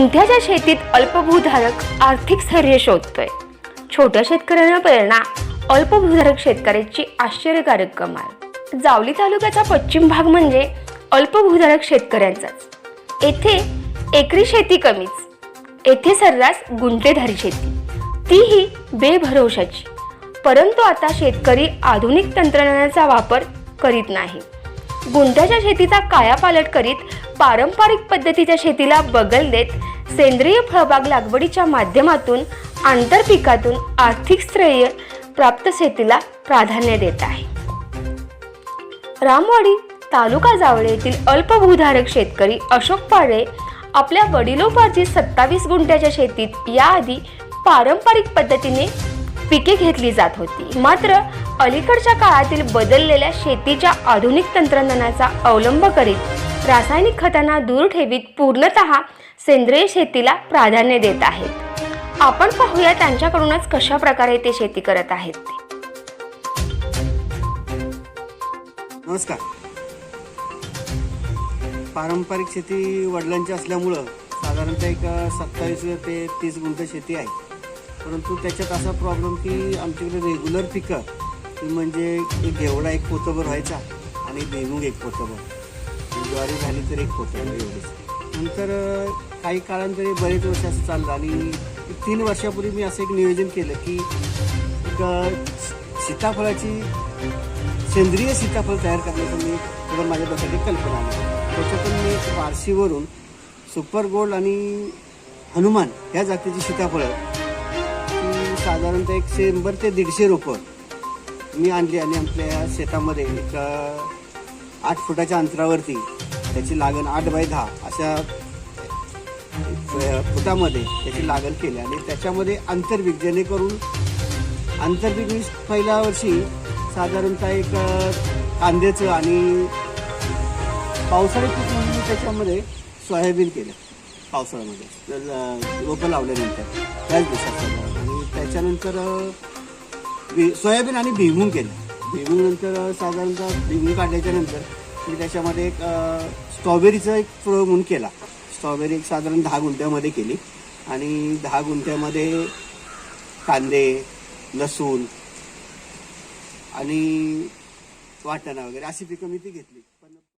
गुंठ्याच्या शेतीत अल्पभूधारक आर्थिक स्थैर्य शोधतोय. छोट्या शेतकऱ्यांना प्रेरणा अल्पभूधारक शेतकऱ्याची आश्चर्यकारक कमाल. जावली तालुक्याचा पश्चिम भाग म्हणजे अल्पभूधारक शेतकऱ्यांचाच. येथे एकरी शेती कमीच. येथे सर्रास गुंठेधारी शेती. तीही बेभरवशाची परंतु आता शेतकरी आधुनिक तंत्रज्ञानाचा वापर करीत नाही. गुंठ्याच्या शेतीचा कायापालट करीत पारंपरिक पद्धतीच्या शेतीला बगल देत सेंद्रिय फळबाग लागवडीच्या माध्यमातून आंतरपिकातून आर्थिक श्रेय प्राप्त शेतीला प्राधान्य देत आहे. रामवाडी तालुका जावळे येथील अल्पभूधारक शेतकरी अशोक पाळे आपल्या वडिलोपार्जित सत्तावीस गुंठ्याच्या शेतीत याआधी पारंपरिक पद्धतीने पिके घेतली जात होती. मात्र अलीकडच्या काळातील बदललेल्या शेतीच्या आधुनिक तंत्रज्ञानाचा अवलंब करीत रासायनिक खतांना दूर ठेवीत पूर्णतः सेंद्रिय शेतीला प्राधान्य देत आहेत. आपण पाहूया त्यांच्याकडूनच कशा प्रकारे ते शेती करत आहेत. ते नमस्कार. पारंपरिक शेती वडिलांची असल्यामुळं साधारणतः एक सत्तावीस ते तीस गुंठ शेती आहे. परंतु त्याच्यात असा प्रॉब्लेम की आमच्याकडे रेग्युलर पिकं म्हणजे एक घेवडा एक पोतभर व्हायचा आणि भुईमुग एक पोतभर. ज्वारी झाली तर एक पोतभर एवढीच. नंतर काही काळांतरी बरेच वर्ष असं चाललं आणि तीन वर्षापूर्वी मी असं एक नियोजन केलं की एक सीताफळाची सेंद्रिय सीताफळ तयार करण्याचं मी थोडं माझ्या डोक्यात एक कल्पना आली त्याच्यातून मी एक सुपर गोल्ड आणि हनुमान या जातीची सीताफळं साधारणतः एक शंभर ते दीडशे रोपं मी आणली आणि आपल्या शेतामध्ये एक आठ फुटाच्या अंतरावरती त्याची लागण आठ बाय दहा अशा फुटामध्ये त्याची लागण केली. आणि त्याच्यामध्ये आंतरपीक जेणेकरून आंतरपीक मी पहिल्या वर्षी साधारणतः एक कांद्याचं आणि पावसाळी पीक म्हणून मी त्याच्यामध्ये सोयाबीन केलं पावसाळ्यामध्ये. तर, रोपं लावल्यानंतर. त्याच दिवसात आणि त्याच्यानंतर बी सोयाबीन आणि भुईमुग केलं. भुईमुग नंतर साधारणतः भुईमुग काढल्याच्या नंतर मी त्याच्यामध्ये एक स्ट्रॉबेरीचा एक प्रयोग म्हणून केला. स्ट्रॉबेरी एक साधारण दहा गुंठ्यामध्ये केली. आणि दहा गुंठ्यामध्ये कांदे लसूण आणि वाटाणा वगैरे अशी पिकं मी ती घेतली.